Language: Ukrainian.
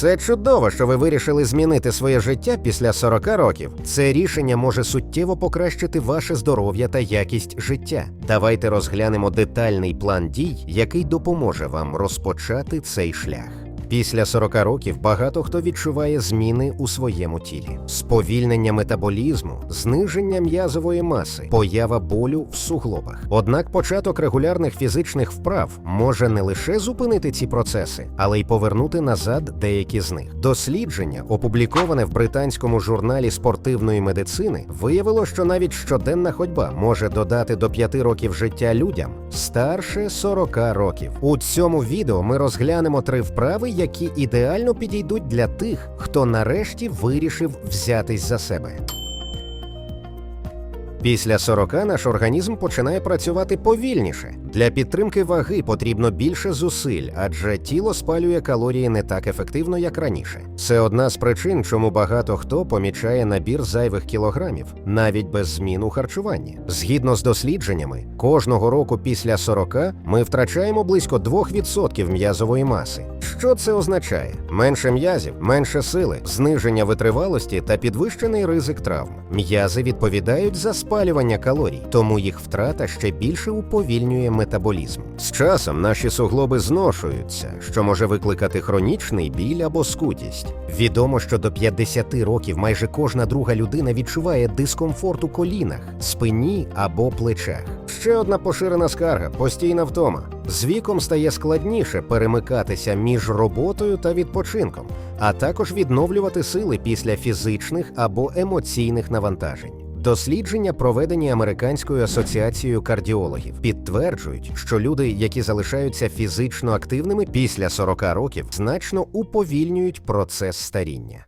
Це чудово, що ви вирішили змінити своє життя після 40 років. Це рішення може суттєво покращити ваше здоров'я та якість життя. Давайте розглянемо детальний план дій, який допоможе вам розпочати цей шлях. Після 40 років багато хто відчуває зміни у своєму тілі: сповільнення метаболізму, зниження м'язової маси, поява болю в суглобах. Однак початок регулярних фізичних вправ може не лише зупинити ці процеси, але й повернути назад деякі з них. Дослідження, опубліковане в британському журналі спортивної медицини, виявило, що навіть щоденна ходьба може додати до 5 років життя людям старше 40 років. У цьому відео ми розглянемо три вправи, які ідеально підійдуть для тих, хто нарешті вирішив взятись за себе. Після 40 наш організм починає працювати повільніше. Для підтримки ваги потрібно більше зусиль, адже тіло спалює калорії не так ефективно, як раніше. Це одна з причин, чому багато хто помічає набір зайвих кілограмів, навіть без змін у харчуванні. Згідно з дослідженнями, кожного року після 40 ми втрачаємо близько 2% м'язової маси. Що це означає? Менше м'язів, менше сили, зниження витривалості та підвищений ризик травм. М'язи відповідають за спалювання калорій, тому їх втрата ще більше уповільнює метаболізм. З часом наші суглоби зношуються, що може викликати хронічний біль або скутість. Відомо, що до 50 років майже кожна друга людина відчуває дискомфорт у колінах, спині або плечах. Ще одна поширена скарга постійна втома. З віком стає складніше перемикатися між роботою та відпочинком, а також відновлювати сили після фізичних або емоційних навантажень. Дослідження, проведені Американською асоціацією кардіологів, підтверджують, що люди, які залишаються фізично активними після 40 років, значно уповільнюють процес старіння.